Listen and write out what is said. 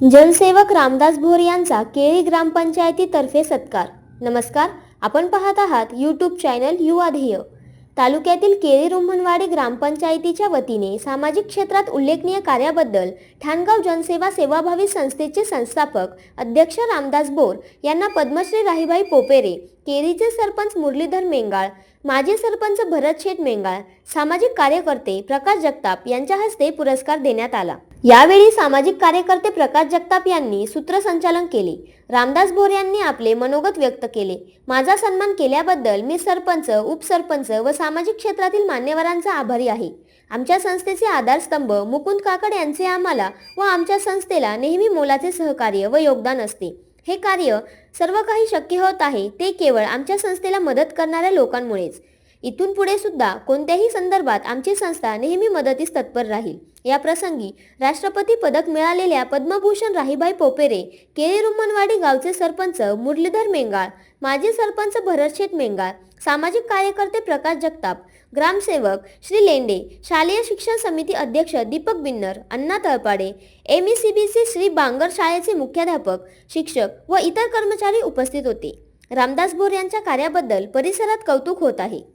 जलसेवक रामदास भोर यांचा केळी ग्रामपंचायतीतर्फे सत्कार. नमस्कार आपण पाहत आहात यूट्यूब चॅनल युवा ध्येय. तालुक्यातील केळी रुमनवाडी ग्रामपंचायतीच्या वतीने सामाजिक क्षेत्रात उल्लेखनीय कार्याबद्दल ठाणगाव जनसेवा सेवाभावी संस्थेचे संस्थापक अध्यक्ष रामदास बोर यांना पद्मश्री राहीबाई पोपेरे केळीचे सरपंच मुरलीधर मेंगाळ माजी सरपंच भरत शेठ मेंगाळ सामाजिक कार्यकर्ते प्रकाश जगताप यांच्या हस्ते पुरस्कार देण्यात आला. यावेळी सामाजिक कार्यकर्ते प्रकाश जगताप यांनी सूत्रसंचालन केले. रामदास भोर यांनी आपले मनोगत व्यक्त केले. माझा सन्मान केल्याबद्दल मी सरपंच उपसरपंच व सामाजिक क्षेत्रातील मान्यवरांचा आभारी आहे. आमच्या संस्थेचे आधारस्तंभ मुकुंद काकड यांचे आम्हाला व आमच्या संस्थेला नेहमी मोलाचे सहकार्य व योगदान असते. हे कार्य सर्व काही शक्य होत आहे ते केवळ आमच्या संस्थेला मदत करणाऱ्या लोकांमुळेच. इथून पुढे सुद्धा कोणत्याही संदर्भात आमची संस्था नेहमी मदतीस तत्पर राहील. या प्रसंगी राष्ट्रपती पदक मिळालेल्या पद्मभूषण राहीबाई पोपेरे केळी रुमनवाडी गावचे सरपंच मुरलीधर मेंगाळ माजी सरपंच भरतशेठ मेंगाळ सामाजिक कार्यकर्ते प्रकाश जगताप ग्रामसेवक श्री लेंडे शालेय शिक्षण समिती अध्यक्ष Deepak Binnar Anna Talpade M E C B C Shri Bangar शाळेचे मुख्याध्यापक शिक्षक व इतर कर्मचारी उपस्थित होते. रामदास भोर यांच्या कार्याबद्दल परिसरात कौतुक होत आहे.